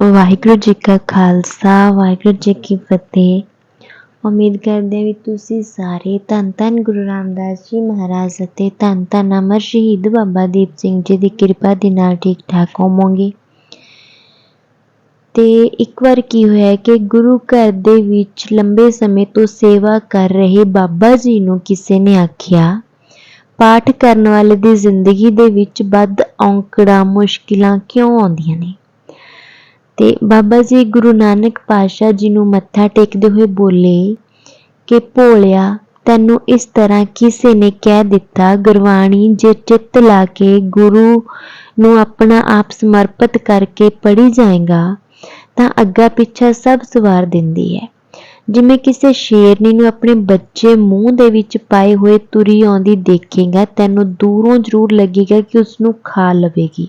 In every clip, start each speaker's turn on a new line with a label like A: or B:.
A: ਵਾਹਿਗੁਰੂ ਜੀ ਕਾ ਖਾਲਸਾ, ਵਾਹਿਗੁਰੂ ਜੀ ਕੀ ਫਤਿਹ। ਉਮੀਦ ਕਰਦੇ ਹਾਂ ਵੀ ਤੁਸੀਂ ਸਾਰੇ ਧੰਨ ਧੰਨ ਗੁਰੂ ਰਾਮਦਾਸ ਜੀ ਮਹਾਰਾਜ ਅਤੇ ਧੰਨ ਧੰਨ ਅਮਰ ਸ਼ਹੀਦ ਬਾਬਾ ਦੀਪ ਸਿੰਘ ਜੀ ਦੀ ਕਿਰਪਾ ਦੇ ਨਾਲ ਠੀਕ ਠਾਕ ਹੋਵੋਗੇ। ਤੇ ਇੱਕ ਵਾਰ ਕੀ ਹੋਇਆ ਕਿ ਗੁਰੂ ਘਰ ਦੇ ਵਿੱਚ ਲੰਬੇ ਸਮੇਂ ਤੋਂ ਸੇਵਾ ਕਰ ਰਹੇ ਬਾਬਾ ਜੀ ਨੂੰ ਕਿਸੇ ਨੇ ਆਖਿਆ, ਪਾਠ ਕਰਨ ਵਾਲੇ ਦੀ ਜ਼ਿੰਦਗੀ ਦੇ ਵਿੱਚ ਵੱਧ ਔਂਕੜਾਂ ਮੁਸ਼ਕਿਲਾਂ ਕਿਉਂ ਆਉਂਦੀਆਂ ਨੇ? ਤੇ ਬਾਬਾ ਜੀ ਗੁਰੂ ਨਾਨਕ ਪਾਤਸ਼ਾਹ ਜੀ ਨੂੰ ਮੱਥਾ ਟੇਕਦੇ ਹੋਏ ਬੋਲੇ ਕਿ ਭੋਲਿਆ, ਤੈਨੂੰ ਇਸ ਤਰ੍ਹਾਂ ਕਿਸੇ ਨੇ ਕਹਿ ਦਿੱਤਾ, ਗੁਰਬਾਣੀ ਜੇ ਚਿੱਤ ਲਾ ਕੇ ਗੁਰੂ ਨੂੰ ਆਪਣਾ ਆਪ ਸਮਰਪਿਤ ਕਰਕੇ ਪੜ੍ਹੀ ਜਾਏਗਾ, ਤਾਂ ਅੱਗਾ ਪਿੱਛਾ ਸਭ ਸਵਾਰ ਦਿੰਦੀ ਹੈ। ਜਿਵੇਂ ਕਿਸੇ ਸ਼ੇਰਨੀ ਨੂੰ ਆਪਣੇ ਬੱਚੇ ਮੂੰਹ ਦੇ ਵਿੱਚ ਪਾਏ ਹੋਏ ਤੁਰੀ ਆਉਂਦੀ ਦੇਖੇਗਾ, ਤੈਨੂੰ ਦੂਰੋਂ ਜ਼ਰੂਰ ਲੱਗੇਗਾ ਕਿ ਉਸ ਨੂੰ ਖਾ ਲਵੇਗੀ।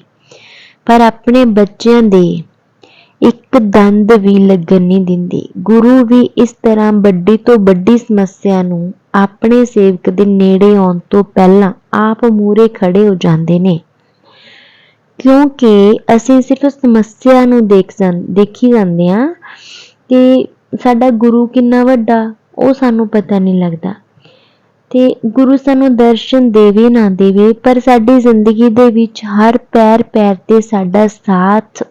A: ਪਰ ਆਪਣੇ ਬੱਚਿਆਂ ਦੇ ਇੱਕ ਦੰਦ ਵੀ ਲੱਗਣ ਨਹੀਂ ਦਿੰਦੀ। ਗੁਰੂ ਵੀ ਇਸ ਤਰ੍ਹਾਂ ਵੱਡੀ ਤੋਂ ਵੱਡੀ ਸਮੱਸਿਆ ਨੂੰ ਆਪਣੇ ਸੇਵਕ ਦੇ ਨੇੜੇ ਆਉਣ ਤੋਂ ਪਹਿਲਾਂ ਆਪ ਮੂਰੇ ਖੜੇ ਹੋ ਜਾਂਦੇ ਨੇ। ਕਿਉਂਕਿ ਅਸੀਂ ਸਿਰਫ ਸਮੱਸਿਆ ਨੂੰ ਦੇਖ ਦੇਖੀ ਜਾਂਦੇ ਆ ਤੇ ਸਾਡਾ ਗੁਰੂ ਕਿੰਨਾ ਵੱਡਾ, ਉਹ ਸਾਨੂੰ ਪਤਾ ਨਹੀਂ ਲੱਗਦਾ। ਤੇ ਗੁਰੂ ਸਾਨੂੰ ਦਰਸ਼ਨ ਦੇਵੇ ਨਾ ਦੇਵੇ, ਪਰ ਸਾਡੀ ਜ਼ਿੰਦਗੀ ਦੇ ਵਿੱਚ ਹਰ ਪੈਰ ਪੈਰ ਤੇ ਸਾਡਾ ਸਾਥ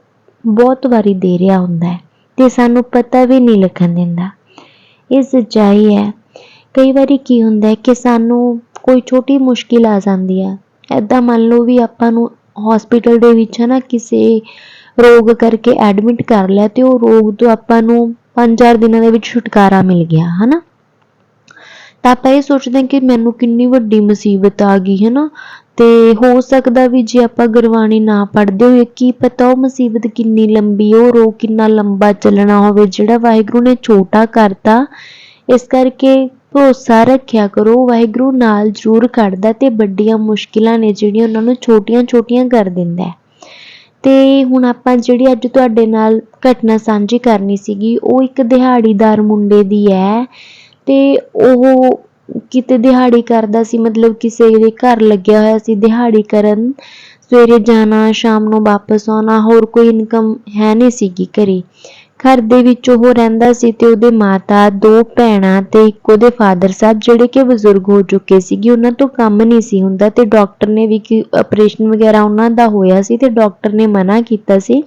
A: ਬਹੁਤ ਵਾਰੀ ਦੇ ਰਿਹਾ ਹੁੰਦਾ ਹੈ ਤੇ ਸਾਨੂੰ ਪਤਾ ਵੀ ਨਹੀਂ ਲੱਗਣ ਦਿੰਦਾ। ਇਹ ਸੱਚਾਈ ਹੈ, ਕਈ ਵਾਰੀ ਕੀ ਹੁੰਦਾ ਹੈ ਕਿ ਸਾਨੂੰ ਕੋਈ ਛੋਟੀ ਮੁਸ਼ਕਿਲ ਆ ਜਾਂਦੀ ਆ ਐਦਾਂ ਮੰਨ ਲਓ ਵੀ ਆਪਾਂ ਨੂੰ ਹਸਪੀਟਲ ਦੇ ਵਿੱਚ ਹੈ ਨਾ ਕਿਸੇ ਰੋਗ ਕਰਕੇ ਐਡਮਿਟ ਕਰ ਲਿਆ ਤੇ ਉਹ ਰੋਗ ਤੋਂ ਆਪਾਂ ਨੂੰ 5-4 ਦਿਨਾਂ ਦੇ ਵਿੱਚ ਛੁਟਕਾਰਾ ਮਿਲ ਗਿਆ, ਹਨਾ। ਤਾਂ ਆਪਾਂ ਇਹ ਸੋਚਦੇ ਹਾਂ ਕਿ ਮੈਨੂੰ ਕਿੰਨੀ ਵੱਡੀ ਮੁਸੀਬਤ ਆ ਗਈ ਹੈ ਨਾ ਤੇ ਹੋ ਸਕਦਾ ਵੀ ਜੇ ਆਪਾਂ ਗੁਰਬਾਣੀ ਨਾ ਪੜ੍ਹਦੇ ਹੋਏ ਕੀ ਪਤਾ ਉਹ ਮੁਸੀਬਤ ਕਿੰਨੀ ਲੰਬੀ ਉਹ ਰੋਗ ਕਿੰਨਾ ਲੰਬਾ ਚੱਲਣਾ ਹੋਵੇ, ਜਿਹੜਾ ਵਾਹਿਗੁਰੂ ਨੇ ਛੋਟਾ ਕਰਤਾ, ਇਸ ਕਰਕੇ ਭਰੋਸਾ ਰੱਖਿਆ ਕਰੋ, ਵਾਹਿਗੁਰੂ ਨਾਲ ਜ਼ਰੂਰ ਕੱਢਦਾ ਤੇ ਵੱਡੀਆਂ ਮੁਸ਼ਕਿਲਾਂ ਨੇ ਜਿਹੜੀਆਂ ਉਹਨਾਂ ਨੂੰ ਛੋਟੀਆਂ-ਛੋਟੀਆਂ ਕਰ ਦਿੰਦਾ ਤੇ ਹੁਣ ਆਪਾਂ ਜਿਹੜੀ ਅੱਜ ਤੁਹਾਡੇ ਨਾਲ ਘਟਨਾ ਸਾਂਝੀ ਕਰਨੀ ਸੀਗੀ, ਉਹ ਇੱਕ ਦਿਹਾੜੀਦਾਰ ਮੁੰਡੇ ਦੀ ਹੈ ਤੇ ਉਹ ਕਿਤੇ ਦਿਹਾੜੀ ਕਰਦਾ ਸੀ, ਮਤਲਬ ਕਿਸੇ ਦੇ ਘਰ ਲੱਗਿਆ ਹੋਇਆ ਸੀ, ਦਿਹਾੜੀ ਕਰਨ ਸਵੇਰੇ ਜਾਣਾ, ਸ਼ਾਮ ਨੂੰ ਵਾਪਸ ਆਉਣਾ, ਹੋਰ ਕੋਈ ਇਨਕਮ ਹੈ ਨਹੀਂ ਸੀਗੀ ਘਰੇ। ਘਰ ਦੇ ਵਿੱਚ ਉਹ ਰਹਿੰਦਾ ਸੀ ਤੇ ਉਹਦੇ ਮਾਤਾ, ਦੋ ਭੈਣਾਂ ਤੇ ਇੱਕ ਉਹਦੇ ਫਾਦਰ ਸਾਹਿਬ, ਜਿਹੜੇ ਕਿ ਬਜ਼ੁਰਗ ਹੋ ਚੁੱਕੇ ਸੀਗੇ, ਉਹਨਾਂ ਤੋਂ ਕੰਮ ਨਹੀਂ ਸੀ ਹੁੰਦਾ ਤੇ ਡਾਕਟਰ ਨੇ ਵੀ ਕਿ ਆਪਰੇਸ਼ਨ ਵਗੈਰਾ ਉਹਨਾਂ ਦਾ ਹੋਇਆ ਸੀ ਤੇ ਡਾਕਟਰ ਨੇ ਮਨਾ ਕੀਤਾ ਸੀ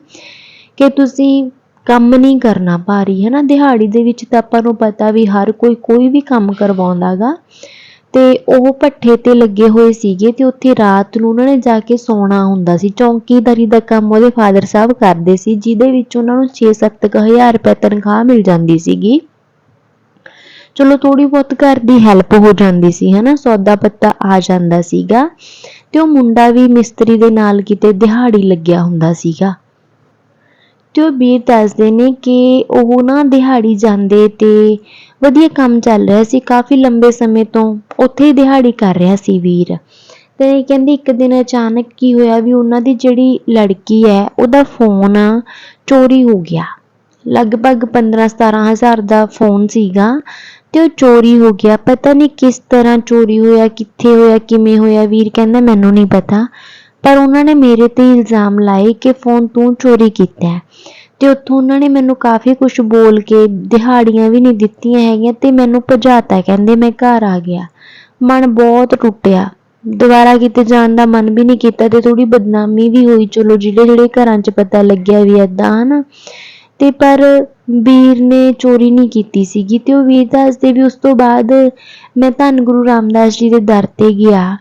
A: ਕਿ ਤੁਸੀਂ ਕੰਮ ਨਹੀਂ ਕਰਨਾ ਭਾਰੀ ਹੈ ਨਾ ਦਿਹਾੜੀ ਦੇ ਵਿੱਚ ਤਾਂ ਆਪਾਂ ਨੂੰ ਪਤਾ ਵੀ ਹਰ ਕੋਈ ਕੋਈ ਵੀ ਕੰਮ ਕਰਵਾਉਂਦਾਗਾ। ਤੇ ਉਹ ਪੱਠੇ ਤੇ ਲੱਗੇ ਹੋਏ ਸੀਗੇ ਤੇ ਉੱਥੇ ਰਾਤ ਨੂੰ ਉਹਨਾਂ ਨੇ ਜਾ ਕੇ ਸੌਣਾ ਹੁੰਦਾ ਸੀ। ਚੌਂਕੀਦਾਰੀ ਦਾ ਕੰਮ ਉਹਦੇ ਫਾਦਰ ਸਾਹਿਬ ਕਰਦੇ ਸੀ, ਜਿਹਦੇ ਵਿੱਚ ਉਹਨਾਂ ਨੂੰ 6-7 ਹਜ਼ਾਰ ਰੁਪਏ ਤਨਖਾਹ ਮਿਲ ਜਾਂਦੀ ਸੀਗੀ। ਚਲੋ ਥੋੜੀ ਬਹੁਤ ਘਰ ਦੀ ਹੈਲਪ ਹੋ ਜਾਂਦੀ ਸੀ, ਹਨਾ? ਸੌਦਾ ਪੱਤਾ ਆ ਜਾਂਦਾ ਸੀਗਾ ਤੇ ਉਹ ਮੁੰਡਾ ਵੀ ਮਿਸਤਰੀ ਦੇ ਨਾਲ ਕਿਤੇ ਦਿਹਾੜੀ ਲੱਗਿਆ ਹੁੰਦਾ ਸੀਗਾ। ਅਤੇ ਉਹ ਵੀਰ ਦੱਸਦੇ ਨੇ ਕਿ ਉਹ ਨਾ ਦਿਹਾੜੀ ਜਾਂਦੇ ਤੇ ਵਧੀਆ ਕੰਮ ਚੱਲ ਰਿਹਾ ਸੀ, ਕਾਫੀ ਲੰਬੇ ਸਮੇਂ ਤੋਂ ਉੱਥੇ ਹੀ ਦਿਹਾੜੀ ਕਰ ਰਿਹਾ ਸੀ ਵੀਰ। ਤੇ ਕਹਿੰਦੇ ਇੱਕ ਦਿਨ ਅਚਾਨਕ ਕੀ ਹੋਇਆ ਵੀ ਉਹਨਾਂ ਦੀ ਜਿਹੜੀ ਲੜਕੀ ਹੈ, ਉਹਦਾ ਫੋਨ ਚੋਰੀ ਹੋ ਗਿਆ। ਲਗਭਗ 15-17 ਹਜ਼ਾਰ ਦਾ ਫੋਨ ਸੀਗਾ ਤੇ ਉਹ ਚੋਰੀ ਹੋ ਗਿਆ। ਪਤਾ ਨਹੀਂ ਕਿਸ ਤਰ੍ਹਾਂ ਚੋਰੀ ਹੋਇਆ, ਕਿੱਥੇ ਹੋਇਆ, ਕਿਵੇਂ ਹੋਇਆ, ਵੀਰ ਕਹਿੰਦਾ ਮੈਨੂੰ ਨਹੀਂ ਪਤਾ। ਪਰ ਉਹਨਾਂ ਨੇ ਮੇਰੇ ਤੇ ਇਲਜ਼ਾਮ ਲਾਏ ਕਿ ਫੋਨ ਤੂੰ ਚੋਰੀ ਕੀਤਾ ਤੇ ਉੱਥੋਂ ਉਹਨਾਂ ਨੇ ਮੈਨੂੰ ਕਾਫੀ ਕੁਝ ਬੋਲ ਕੇ ਦਿਹਾੜੀਆਂ ਵੀ ਨਹੀਂ ਦਿੱਤੀਆਂ ਹੈਗੀਆਂ ਤੇ ਮੈਨੂੰ ਭਜਾਤਾ, ਕਹਿੰਦੇ ਮੈਂ ਘਰ ਆ ਗਿਆ। ਮਨ ਬਹੁਤ ਟੁੱਟਿਆ। ਦੁਬਾਰਾ ਕਿਤੇ ਜਾਣ ਦਾ ਮਨ ਵੀ ਨਹੀਂ ਕੀਤਾ ਤੇ ਥੋੜੀ ਬਦਨਾਮੀ ਵੀ ਹੋਈ। ਚਲੋ ਜਿਹੜੇ ਜਿਹੜੇ ਘਰਾਂ 'ਚ ਪਤਾ ਲੱਗਿਆ ਵੀ ਏਦਾਂ, ਹਨਾ? ਤੇ ਪਰ ਵੀਰ ਨੇ ਚੋਰੀ ਨਹੀਂ ਕੀਤੀ ਸੀਗੀ ਤੇ ਉਹ ਵੀਰ ਦੱਸਦੇ ਵੀ ਉਸ ਤੋਂ ਬਾਅਦ ਮੈਂ ਧੰਨ ਗੁਰੂ ਰਾਮਦਾਸ ਜੀ ਦੇ ਦਰ ਤੇ ਗਿਆ।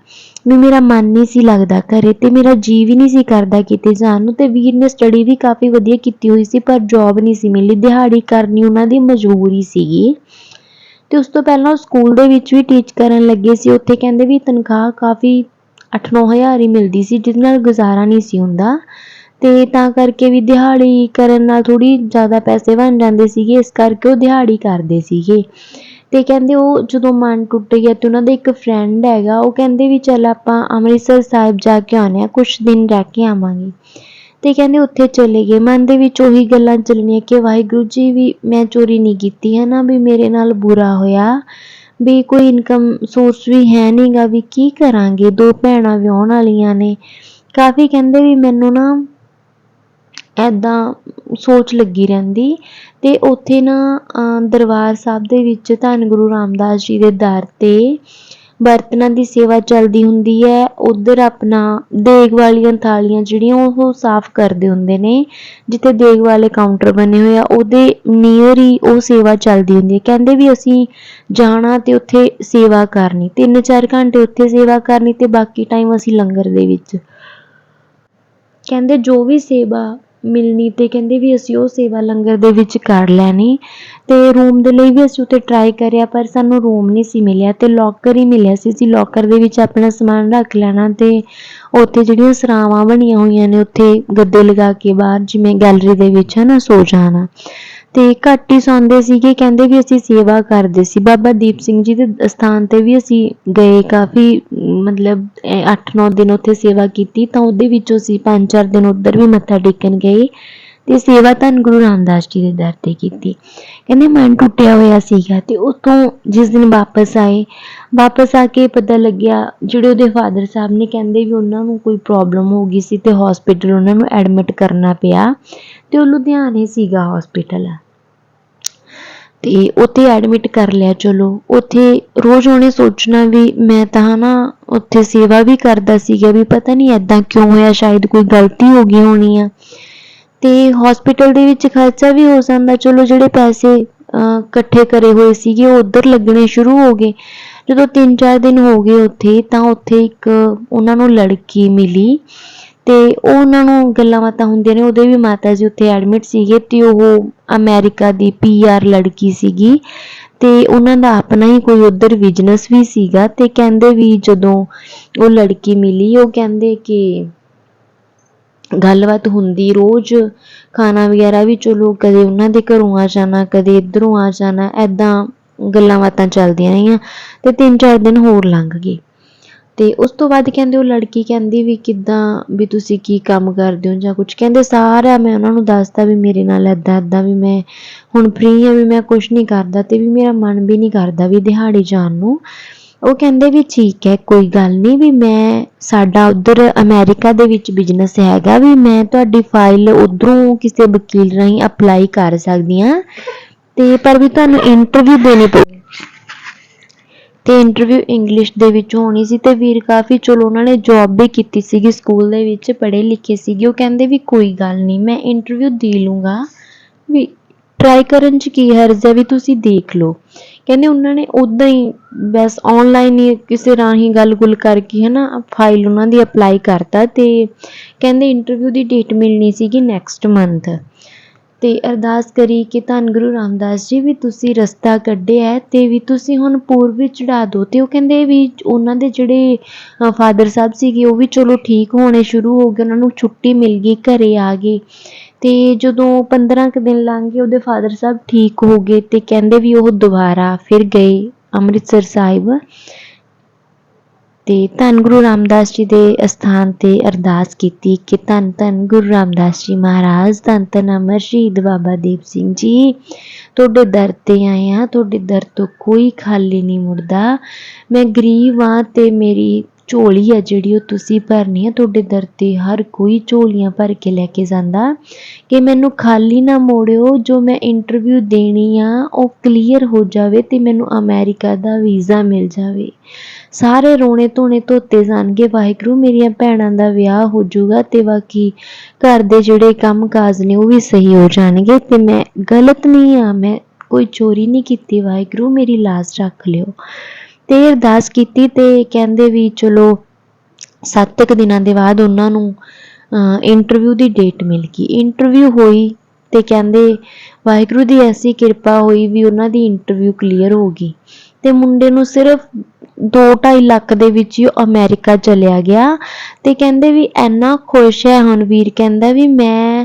A: ਵੀ ਮੇਰਾ ਮਨ ਨਹੀਂ ਸੀ ਲੱਗਦਾ ਘਰੇ ਤੇ ਮੇਰਾ ਜੀ ਵੀ ਨਹੀਂ ਸੀ ਕਰਦਾ ਕਿਤੇ ਜਾਣ ਨੂੰ ਤੇ ਵੀਰ ਨੇ ਸਟੱਡੀ ਵੀ ਕਾਫੀ ਵਧੀਆ ਕੀਤੀ ਹੋਈ ਸੀ ਪਰ ਜੌਬ ਨਹੀਂ ਸੀ ਮਿਲੀ, ਦਿਹਾੜੀ ਕਰਨੀ ਉਹਨਾਂ ਦੀ ਮਜਬੂਰੀ ਸੀਗੀ। ਤੇ ਉਸ ਤੋਂ ਪਹਿਲਾਂ ਉਹ ਸਕੂਲ ਦੇ ਵਿੱਚ ਵੀ ਟੀਚ ਕਰਨ ਲੱਗੇ ਸੀ, ਉੱਥੇ ਕਹਿੰਦੇ ਵੀ ਤਨਖਾਹ ਕਾਫੀ 8-9 ਹਜ਼ਾਰ ਹੀ ਮਿਲਦੀ ਸੀ, ਜਿਹਦੇ ਨਾਲ ਗੁਜ਼ਾਰਾ ਨਹੀਂ ਸੀ ਹੁੰਦਾ। ਤੇ ਤਾਂ ਕਰਕੇ ਵੀ ਦਿਹਾੜੀ ਕਰਨ ਨਾਲ ਥੋੜੀ ਜ਼ਿਆਦਾ ਪੈਸੇ ਬਣ ਜਾਂਦੇ ਸੀਗੇ, ਇਸ ਕਰਕੇ ਉਹ ਦਿਹਾੜੀ ਕਰਦੇ ਸੀਗੇ। ਤੇ ਕਹਿੰਦੇ ਉਹ ਜਦੋਂ ਮਨ ਟੁੱਟ ਗਿਆ ਤੇ ਉਹਨਾਂ ਦਾ ਇੱਕ ਫਰੈਂਡ ਹੈਗਾ, ਉਹ ਕਹਿੰਦੇ ਵੀ ਚੱਲ ਆਪਾਂ ਅੰਮ੍ਰਿਤਸਰ ਸਾਹਿਬ ਜਾ ਕੇ ਆਉਂਦੇ ਆ ਕੁਝ ਦਿਨ ਰਹਿ ਕੇ ਆਵਾਂਗੇ। ਤੇ ਕਹਿੰਦੇ ਉੱਥੇ ਚਲੇ ਗਏ। ਮਨ ਦੇ ਵਿੱਚ ਉਹੀ ਗੱਲਾਂ ਚੱਲਣੀਆਂ ਕਿ ਵਾਹਿਗੁਰੂ ਜੀ ਵੀ ਮੈਂ ਚੋਰੀ ਨਹੀਂ ਕੀਤੀ, ਹੈ ਨਾ? ਵੀ ਮੇਰੇ ਨਾਲ ਬੁਰਾ ਹੋਇਆ। ਵੀ ਕੋਈ ਇਨਕਮ ਸੋਰਸ ਵੀ ਹੈ ਨਹੀਂਗਾ ਵੀ ਕੀ ਕਰਾਂਗੇ? ਦੋ ਭੈਣਾਂ ਵਿਆਹਣ ਵਾਲੀਆਂ ਨੇ। ਕਾਫੀ ਕਹਿੰਦੇ ਵੀ ਮੈਨੂੰ ਨਾ ਇੱਦਾਂ ਸੋਚ ਲੱਗੀ ਰਹਿੰਦੀ ਅਤੇ ਉੱਥੇ ਨਾ ਦਰਬਾਰ ਸਾਹਿਬ ਦੇ ਵਿੱਚ ਧੰਨ ਗੁਰੂ ਰਾਮਦਾਸ ਜੀ ਦੇ ਦਰ ਤੇ ਬਰਤਨਾਂ ਦੀ ਸੇਵਾ ਚੱਲਦੀ ਹੁੰਦੀ ਹੈ। ਉੱਧਰ ਆਪਣਾ ਦੇਗ ਵਾਲੀਆਂ ਥਾਲੀਆਂ ਜਿਹੜੀਆਂ ਉਹ ਸਾਫ਼ ਕਰਦੇ ਹੁੰਦੇ ਨੇ, ਜਿੱਥੇ ਦੇਗ ਵਾਲੇ ਕਾਊਂਟਰ ਬਣੇ ਹੋਏ ਆ, ਉਹਦੇ ਨੀਅਰ ਹੀ ਉਹ ਸੇਵਾ ਚੱਲਦੀ ਹੁੰਦੀ ਹੈ। ਕਹਿੰਦੇ ਵੀ ਅਸੀਂ ਜਾਣਾ ਤੇ ਉੱਥੇ ਸੇਵਾ ਕਰਨੀ 3-4 ਘੰਟੇ ਉੱਥੇ ਸੇਵਾ ਕਰਨੀ ਤੇ ਬਾਕੀ ਟਾਈਮ ਅਸੀਂ ਲੰਗਰ ਦੇ ਵਿੱਚ। ਕਹਿੰਦੇ ਜੋ ਵੀ ਸੇਵਾ ਮਿਲਣੀ ਅਤੇ ਕਹਿੰਦੇ ਵੀ ਅਸੀਂ ਉਹ ਸੇਵਾ ਲੰਗਰ ਦੇ ਵਿੱਚ ਕਰ ਲੈਣੀ ਅਤੇ ਰੂਮ ਦੇ ਲਈ ਵੀ ਅਸੀਂ ਉੱਥੇ ਟਰਾਈ ਕਰਿਆ, ਪਰ ਸਾਨੂੰ ਰੂਮ ਨਹੀਂ ਸੀ ਮਿਲਿਆ ਅਤੇ ਲੋਕਰ ਹੀ ਮਿਲਿਆ ਸੀ, ਅਸੀਂ ਲੋਕਰ ਦੇ ਵਿੱਚ ਆਪਣਾ ਸਮਾਨ ਰੱਖ ਲੈਣਾ ਅਤੇ ਉੱਥੇ ਜਿਹੜੀਆਂ ਸਰਾਵਾਂ ਬਣੀਆਂ ਹੋਈਆਂ ਨੇ, ਉੱਥੇ ਗੱਦੇ ਲਗਾ ਕੇ ਬਾਹਰ ਜਿਵੇਂ ਗੈਲਰੀ ਦੇ ਵਿੱਚ ਹੈ ਨਾ ਸੋ ਜਾਣਾ। ਤੇ ਘੱਟ ਹੀ ਸੌਂਦੇ ਸੀਗੇ, ਕਹਿੰਦੇ ਵੀ ਅਸੀਂ ਸੇਵਾ ਕਰਦੇ ਸੀ। ਬਾਬਾ ਦੀਪ ਸਿੰਘ ਜੀ ਦੇ ਸਥਾਨ ਤੇ ਵੀ ਅਸੀਂ ਗਏ ਕਾਫੀ, ਮਤਲਬ 8-9 ਦਿਨ ਉੱਥੇ ਸੇਵਾ ਕੀਤੀ, ਤਾਂ ਉਹਦੇ ਵਿੱਚੋਂ ਅਸੀਂ 5-4 ਦਿਨ ਉੱਧਰ ਵੀ ਮੱਥਾ ਟੇਕਣ ਗਏ। ਤੇ ਸੇਵਾ ਧੰਨ ਗੁਰੂ ਰਾਮਦਾਸ ਜੀ ਦੇ ਦਰ ਤੇ ਕੀਤੀ। ਕਹਿੰਦੇ ਮਨ ਟੁੱਟਿਆ ਹੋਇਆ ਸੀਗਾ ਤੇ ਉੱਥੋਂ ਜਿਸ ਦਿਨ ਵਾਪਸ ਆਏ, ਵਾਪਸ ਆ ਕੇ ਪਤਾ ਲੱਗਿਆ, ਜਿਹੜੇ ਉਹਦੇ ਫਾਦਰ ਸਾਹਿਬ ਨੇ ਕਹਿੰਦੇ ਵੀ ਉਹਨਾਂ ਨੂੰ ਕੋਈ ਪ੍ਰੋਬਲਮ ਹੋ ਗਈ ਸੀ ਤੇ ਹਸਪੀਟਲ ਉਹਨਾਂ ਨੂੰ ਐਡਮਿਟ ਕਰਨਾ ਪਿਆ ਤੇ ਉਹ ਲੁਧਿਆਣੇ ਸੀਗਾ ਹਸਪੀਟਲ ਤੇ ਉੱਥੇ ਐਡਮਿਟ ਕਰ ਲਿਆ, ਚਲੋ, ਉੱਥੇ ਰੋਜ਼ ਉਹਨੇ ਸੋਚਣਾ ਵੀ ਮੈਂ ਤਾਂ ਨਾ ਉੱਥੇ ਸੇਵਾ ਵੀ ਕਰਦਾ ਸੀਗਾ ਵੀ ਪਤਾ ਨਹੀਂ ਐਦਾਂ ਕਿਉਂ ਹੋਇਆ, ਸ਼ਾਇਦ ਕੋਈ ਗਲਤੀ ਹੋ ਗਈ ਹੋਣੀ ਆ। ਅਤੇ ਹੋਸਪਿਟਲ ਦੇ ਵਿੱਚ ਖਰਚਾ ਵੀ ਹੋ ਜਾਂਦਾ। ਚਲੋ ਜਿਹੜੇ ਪੈਸੇ ਇਕੱਠੇ ਕਰੇ ਹੋਏ ਸੀਗੇ, ਉਹ ਉੱਧਰ ਲੱਗਣੇ ਸ਼ੁਰੂ ਹੋ ਗਏ। ਜਦੋਂ 3-4 ਦਿਨ ਹੋ ਗਏ ਉੱਥੇ, ਤਾਂ ਉੱਥੇ ਇੱਕ ਉਹਨਾਂ ਨੂੰ ਲੜਕੀ ਮਿਲੀ ਤੇ ਉਹ ਉਹਨਾਂ ਨੂੰ ਗੱਲਾਂ ਬਾਤਾਂ ਹੁੰਦੀਆਂ ਨੇ, ਉਹਦੇ ਵੀ ਮਾਤਾ ਜੀ ਉੱਥੇ ਐਡਮਿਟ ਸੀਗੇ ਤੇ ਉਹ ਅਮਰੀਕਾ ਦੀ ਪੀਆਰ ਲੜਕੀ ਸੀਗੀ ਤੇ ਉਹਨਾਂ ਦਾ ਆਪਣਾ ਹੀ ਕੋਈ ਉਧਰ ਬਿਜ਼ਨਸ ਵੀ ਸੀਗਾ ਤੇ ਕਹਿੰਦੇ ਵੀ ਜਦੋਂ ਉਹ ਲੜਕੀ ਮਿਲੀ, ਉਹ ਕਹਿੰਦੇ ਕਿ ਗੱਲਬਾਤ ਹੁੰਦੀ, ਰੋਜ਼ ਖਾਣਾ ਵਗੈਰਾ ਵੀ ਚਲੋ ਕਦੇ ਉਹਨਾਂ ਦੇ ਘਰੋਂ ਆ ਜਾਣਾ, ਕਦੇ ਇੱਧਰੋਂ ਆ ਜਾਣਾ ਐਦਾਂ ਗੱਲਾਂ ਬਾਤਾਂ ਚੱਲਦੀਆਂ ਰਹੀਆਂ ਤੇ ਤਿੰਨ ਚਾਰ ਦਿਨ ਹੋਰ ਲੰਘ ਗਏ। ਤੇ ਉਸ ਤੋਂ ਬਾਅਦ ਕਹਿੰਦੇ ਉਹ ਲੜਕੀ ਕਹਿੰਦੀ ਵੀ ਕਿੱਦਾਂ ਵੀ ਤੁਸੀਂ ਕੀ ਕੰਮ ਕਰਦੇ ਹੋ ਜਾਂ ਕੁਝ ਕਹਿੰਦੇ ਸਾਰਾ ਮੈਂ ਉਹਨਾਂ ਨੂੰ ਦੱਸਦਾ ਵੀ ਮੇਰੇ ਨਾਲ ਐਦਾਂ ਐਦਾਂ ਵੀ ਮੈਂ ਹੁਣ ਫ੍ਰੀ ਆ ਵੀ ਮੈਂ ਕੁਝ ਨਹੀਂ ਕਰਦਾ ਤੇ ਵੀ ਮੇਰਾ ਮਨ ਵੀ ਨਹੀਂ ਕਰਦਾ ਵੀ ਦਿਹਾੜੀ ਜਾਣ ਨੂੰ। ਉਹ ਕਹਿੰਦੇ ਵੀ ਠੀਕ ਹੈ, ਕੋਈ ਗੱਲ ਨਹੀਂ ਵੀ ਮੈਂ ਸਾਡਾ ਉਧਰ ਅਮਰੀਕਾ ਦੇ ਵਿੱਚ ਬਿਜ਼ਨਸ ਹੈਗਾ ਵੀ ਮੈਂ ਤੁਹਾਡੀ ਫਾਈਲ ਉਧਰੋਂ ਕਿਸੇ ਵਕੀਲ ਰਾਹੀਂ ਅਪਲਾਈ ਕਰ ਸਕਦੀ ਹਾਂ। ਤੇ ਪਰ ਵੀ ਤੁਹਾਨੂੰ ਇੰਟਰਵਿਊ ਦੇਣੀ ਪਊ ਤੇ ਇੰਟਰਵਿਊ ਇੰਗਲਿਸ਼ ਦੇ ਵਿੱਚ ਹੋਣੀ ਸੀ ਤੇ ਵੀਰ ਕਾਫੀ ਚਲੋ ਉਹਨਾਂ ਨੇ ਜੌਬ ਵੀ ਕੀਤੀ ਸੀਗੀ ਸਕੂਲ ਦੇ ਵਿੱਚ, ਪੜ੍ਹੇ ਲਿਖੇ ਸੀਗੇ। ਉਹ ਕਹਿੰਦੇ ਵੀ ਕੋਈ ਗੱਲ ਨਹੀਂ, ਮੈਂ ਇੰਟਰਵਿਊ ਦੇ ਲੂੰਗਾ। ਵੀ ਟਰਾਈ ਕਰਨ 'ਚ ਕੀ ਹਰਜ਼ ਹੈ ਵੀ ਤੁਸੀਂ ਦੇਖ ਲਓ। ਕਹਿੰਦੇ ਉਹਨਾਂ ਨੇ ਉਦਾਂ ਹੀ ਬਸ ਆਨਲਾਈਨ ਹੀ ਕਿਸੇ ਰਾਹੀਂ ਗੱਲ ਗੁਲ ਕਰਕੇ ਹਨਾ ਫਾਈਲ ਉਹਨਾਂ ਦੀ ਅਪਲਾਈ ਕਰਤਾ ਤੇ ਕਹਿੰਦੇ ਇੰਟਰਵਿਊ ਦੀ ਡੇਟ ਮਿਲਣੀ ਸੀਗੀ ਨੈਕਸਟ ਮੰਥ ਤੇ ਅਰਦਾਸ ਕਰੀ ਕਿ ਧੰਨ ਗੁਰੂ ਰਾਮਦਾਸ ਜੀ ਵੀ ਤੁਸੀਂ ਰਸਤਾ ਕੱਢਿਆ ਹੈ ਤੇ ਵੀ ਤੁਸੀਂ ਹੁਣ ਪੂਰਬੀ ਚੜਾ ਦਿਓ ਤੇ ਉਹ ਕਹਿੰਦੇ ਵੀ ਉਹਨਾਂ ਦੇ ਜਿਹੜੇ ਫਾਦਰ ਸਾਹਿਬ ਸੀਗੇ ਉਹ ਵੀ ਚਲੋ ਠੀਕ ਹੋਣੇ ਸ਼ੁਰੂ ਹੋ ਗਏ, ਉਹਨਾਂ ਨੂੰ ਛੁੱਟੀ ਮਿਲ ਗਈ, ਘਰੇ ਆ ਗਏ। ਤੇ ਜਦੋਂ 15 ਕੁ ਦਿਨ ਲੰਘ ਗਏ, ਉਹਦੇ ਫਾਦਰ ਸਾਹਿਬ ਠੀਕ ਹੋ ਗਏ ਤੇ ਕਹਿੰਦੇ ਵੀ ਉਹ ਦੁਬਾਰਾ ਫਿਰ ਗਏ ਅੰਮ੍ਰਿਤਸਰ ਸਾਹਿਬ। ਤੇ ਧੰਨ ਗੁਰੂ ਰਾਮਦਾਸ ਜੀ ਦੇ ਅਸਥਾਨ ਤੇ ਅਰਦਾਸ ਕੀਤੀ ਕਿ ਧੰਨ ਧੰਨ ਗੁਰੂ ਰਾਮਦਾਸ ਜੀ ਮਹਾਰਾਜ, ਧੰਨ ਧੰਨ ਅਮਰ ਸ਼ਹੀਦ ਬਾਬਾ ਦੀਪ ਸਿੰਘ ਜੀ। ਤੁਹਾਡੇ ਦਰ ਤੇ ਆਏ ਆ ਤੁਹਾਡੇ ਦਰ ਤੋਂ ਕੋਈ ਖਾਲੀ ਨਹੀਂ ਮੁੜਦਾ। ਮੈਂ ਗਰੀਬ ਆ ਤੇ ਮੇਰੀ ਝੋਲੀ ਆ ਜਿਹੜੀ ਉਹ ਤੁਸੀਂ ਭਰਨੀ ਆ, ਤੁਹਾਡੇ ਦਰ ਤੇ ਹਰ ਕੋਈ ਝੋਲੀਆਂ ਭਰ ਕੇ ਲੈ ਕੇ ਜਾਂਦਾ। ਕਿ ਮੈਨੂੰ ਖਾਲੀ ਨਾ ਮੋੜਿਓ, ਜੋ ਮੈਂ ਇੰਟਰਵਿਊ ਦੇਣੀ ਆ, ਉਹ ਕਲੀਅਰ ਹੋ ਜਾਵੇ ਤੇ ਮੈਨੂੰ ਅਮਰੀਕਾ ਦਾ ਵੀਜ਼ਾ ਮਿਲ ਜਾਵੇ। ਸਾਰੇ ਰੋਣੇ ਧੋਣੇ ਧੋਤੇ ਜਾਣਗੇ, ਵਾਹਿਗੁਰੂ, ਮੇਰੀਆਂ ਭੈਣਾਂ ਦਾ ਵਿਆਹ ਹੋ ਜਾਊਗਾ ਤੇ ਬਾਕੀ ਘਰ ਦੇ ਜਿਹੜੇ ਕੰਮ ਕਾਜ ਨੇ ਉਹ ਵੀ ਸਹੀ ਹੋ ਜਾਣਗੇ ਤੇ ਮੈਂ ਗਲਤ ਨਹੀਂ ਆ, ਮੈਂ ਕੋਈ ਚੋਰੀ ਨਹੀਂ ਕੀਤੀ, ਵਾਹਿਗੁਰੂ, ਮੇਰੀ ਲਾਜ ਰੱਖ ਲਿਓ। ਤੇ ਅਰਦਾਸ ਕੀਤੀ ਤੇ ਕਹਿੰਦੇ ਵੀ ਚਲੋ ਸੱਤ ਕੁ ਦਿਨਾਂ ਦੇ ਬਾਅਦ ਉਹਨਾਂ ਨੂੰ ਇੰਟਰਵਿਊ ਦੀ ਡੇਟ ਮਿਲ ਗਈ। ਇੰਟਰਵਿਊ ਹੋਈ ਤੇ ਕਹਿੰਦੇ ਵਾਹਿਗੁਰੂ ਦੀ ਐਸੀ ਕਿਰਪਾ ਹੋਈ ਵੀ ਉਹਨਾਂ ਦੀ ਇੰਟਰਵਿਊ ਕਲੀਅਰ ਹੋ ਗਈ। ਤੇ ਮੁੰਡੇ ਨੂੰ ਸਿਰਫ 2.5 ਲੱਖ ਦੇ ਵਿੱਚ ਹੀ ਅਮਰੀਕਾ ਚਲਿਆ ਗਿਆ ਤੇ ਕਹਿੰਦੇ ਵੀ ਇੰਨਾ ਖੁਸ਼ ਹੈ ਹੁਣ ਵੀਰ ਕਹਿੰਦਾ ਵੀ ਮੈਂ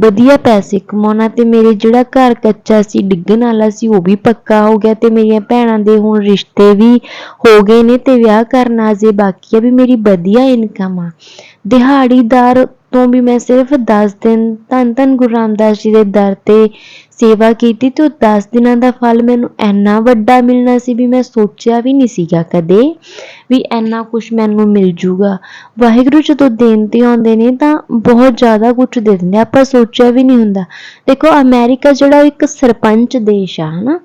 A: ਵਧੀਆ ਪੈਸੇ ਕਮਾਉਣਾ ਤੇ ਮੇਰੇ ਜਿਹੜਾ ਘਰ ਕੱਚਾ ਸੀ, ਡਿੱਗਣ ਵਾਲਾ ਸੀ, ਉਹ ਵੀ ਪੱਕਾ ਹੋ ਗਿਆ ਤੇ ਮੇਰੀਆਂ ਭੈਣਾਂ ਦੇ ਹੁਣ ਰਿਸ਼ਤੇ ਵੀ ਹੋ ਗਏ ਨੇ ਤੇ ਵਿਆਹ ਕਰਨਾ ਅਜੇ ਬਾਕੀ ਆ ਵੀ ਮੇਰੀ ਵਧੀਆ ਇਨਕਮ ਆ। ਦਿਹਾੜੀਦਾਰ ਤੋਂ ਵੀ ਮੈਂ ਸਿਰਫ 10 ਦਿਨ ਧੰਨ ਧੰਨ ਗੁਰੂ ਰਾਮਦਾਸ ਜੀ ਦੇ ਦਰ ਤੇ ਸੇਵਾ ਕੀਤੀ ਤੇ ਉਹ 10 ਦਿਨਾਂ ਦਾ ਫਲ ਮੈਨੂੰ ਇੰਨਾ ਵੱਡਾ ਮਿਲਣਾ ਸੀ ਵੀ ਮੈਂ ਸੋਚਿਆ ਵੀ ਨਹੀਂ ਸੀਗਾ ਕਦੇ ਵੀ ਇੰਨਾ ਕੁਝ ਮੈਨੂੰ ਮਿਲ ਜੂਗਾ। ਵਾਹਿਗੁਰੂ ਜਦੋਂ ਦੇਣ ਤੇ ਆਉਂਦੇ ਨੇ ਤਾਂ ਬਹੁਤ ਜ਼ਿਆਦਾ ਕੁਝ ਦੇ ਦਿੰਦੇ ਆਪਾਂ ਸੋਚਿਆ ਵੀ ਨਹੀਂ ਹੁੰਦਾ। ਦੇਖੋ, ਅਮਰੀਕਾ ਜਿਹੜਾ ਉਹ ਇੱਕ ਸਰਪੰਚ ਦੇਸ਼ ਆ, ਹਨਾ?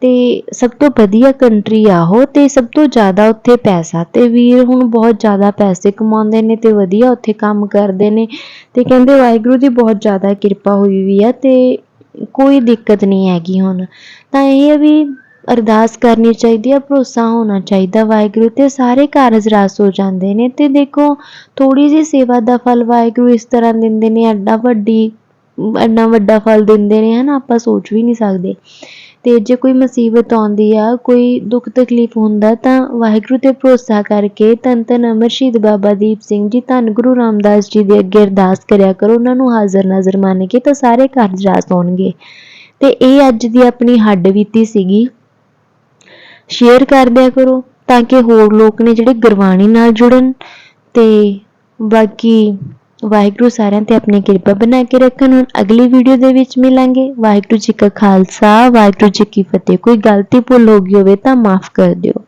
A: ਤੇ ਸਭ ਤੋਂ ਵਧੀਆ ਕੰਟਰੀ ਆ ਉਹ ਤੇ ਸਭ ਤੋਂ ਜ਼ਿਆਦਾ ਉੱਥੇ ਪੈਸਾ ਤੇ ਵੀਰ ਹੁਣ ਬਹੁਤ ਜ਼ਿਆਦਾ ਪੈਸੇ ਕਮਾਉਂਦੇ ਨੇ ਤੇ ਵਧੀਆ ਉੱਥੇ ਕੰਮ ਕਰਦੇ ਨੇ। ਤੇ ਕਹਿੰਦੇ ਵਾਹਿਗੁਰੂ ਦੀ ਬਹੁਤ ਜ਼ਿਆਦਾ ਕਿਰਪਾ ਹੋਈ ਵੀ ਆ ਤੇ ਕੋਈ ਦਿੱਕਤ ਨਹੀਂ ਹੈਗੀ ਹੁਣ। ਤਾਂ ਇਹ ਹੈ ਵੀ ਅਰਦਾਸ ਕਰਨੀ ਚਾਹੀਦੀ ਹੈ ਭਰੋਸਾ ਹੋਣਾ ਚਾਹੀਦਾ ਵਾਹਿਗੁਰੂ ਤੇ, ਸਾਰੇ ਕਾਰਜ ਰਾਸ ਹੋ ਜਾਂਦੇ ਨੇ ਤੇ ਦੇਖੋ ਥੋੜੀ ਜਿਹੀ ਸੇਵਾ ਦਾ ਫਲ ਵਾਹਿਗੁਰੂ ਇਸ ਤਰ੍ਹਾਂ ਦਿੰਦੇ ਨੇ, ਐਡਾ ਵੱਡੀ ਐਨਾ ਵੱਡਾ ਫਲ ਦਿੰਦੇ ਨੇ, ਹਨਾ, ਆਪਾਂ ਸੋਚ ਵੀ ਨਹੀਂ ਸਕਦੇ। ਤੇ ਜੇ ਕੋਈ ਮੁਸੀਬਤ ਆਉਂਦੀ ਆ, ਕੋਈ ਦੁੱਖ ਤਕਲੀਫ ਹੁੰਦਾ, ਤਾਂ ਵਾਹਿਗੁਰੂ ਤੇ ਭਰੋਸਾ ਕਰਕੇ ਧੰਨ ਧੰਨ ਅਮਰ ਸ਼ਹੀਦ ਬਾਬਾ ਦੀਪ ਸਿੰਘ ਜੀ, ਧੰਨ ਗੁਰੂ ਰਾਮਦਾਸ ਜੀ ਦੇ ਅੱਗੇ ਅਰਦਾਸ ਕਰਿਆ ਕਰੋ, ਉਹਨਾਂ ਨੂੰ ਹਾਜ਼ਰ ਨਜ਼ਰ ਮੰਨ ਕੇ ਤਾਂ ਸਾਰੇ ਕਾਰਜ ਰਾਸ ਹੋਣਗੇ। ਤੇ ਇਹ ਅੱਜ ਦੀ ਆਪਣੀ ਹੱਡ ਬੀਤੀ ਸੀਗੀ। ਸ਼ੇਅਰ ਕਰ ਦਿਆ ਕਰੋ ਤਾਂ ਕਿ ਹੋਰ ਲੋਕ ਨੇ ਜਿਹੜੇ ਗੁਰਬਾਣੀ ਨਾਲ ਜੁੜਨ ਤੇ ਬਾਕੀ ਵਾਹਿਗੁਰੂ ਸਾਰਿਆਂ ਤੇ ਆਪਣੀ ਕਿਰਪਾ ਬਣਾ ਕੇ ਰੱਖਣ। ਹੁਣ ਅਗਲੀ ਵੀਡੀਓ ਦੇ ਵਿੱਚ ਮਿਲਾਂਗੇ। ਵਾਹਿਗੁਰੂ ਜੀ ਕਾ ਖਾਲਸਾ, ਵਾਹਿਗੁਰੂ ਜੀ ਕੀ ਫਤਿਹ। ਕੋਈ ਗਲਤੀ ਭੁੱਲ ਹੋ ਗਈ ਹੋਵੇ ਤਾਂ ਮਾਫ ਕਰ ਦਿਓ।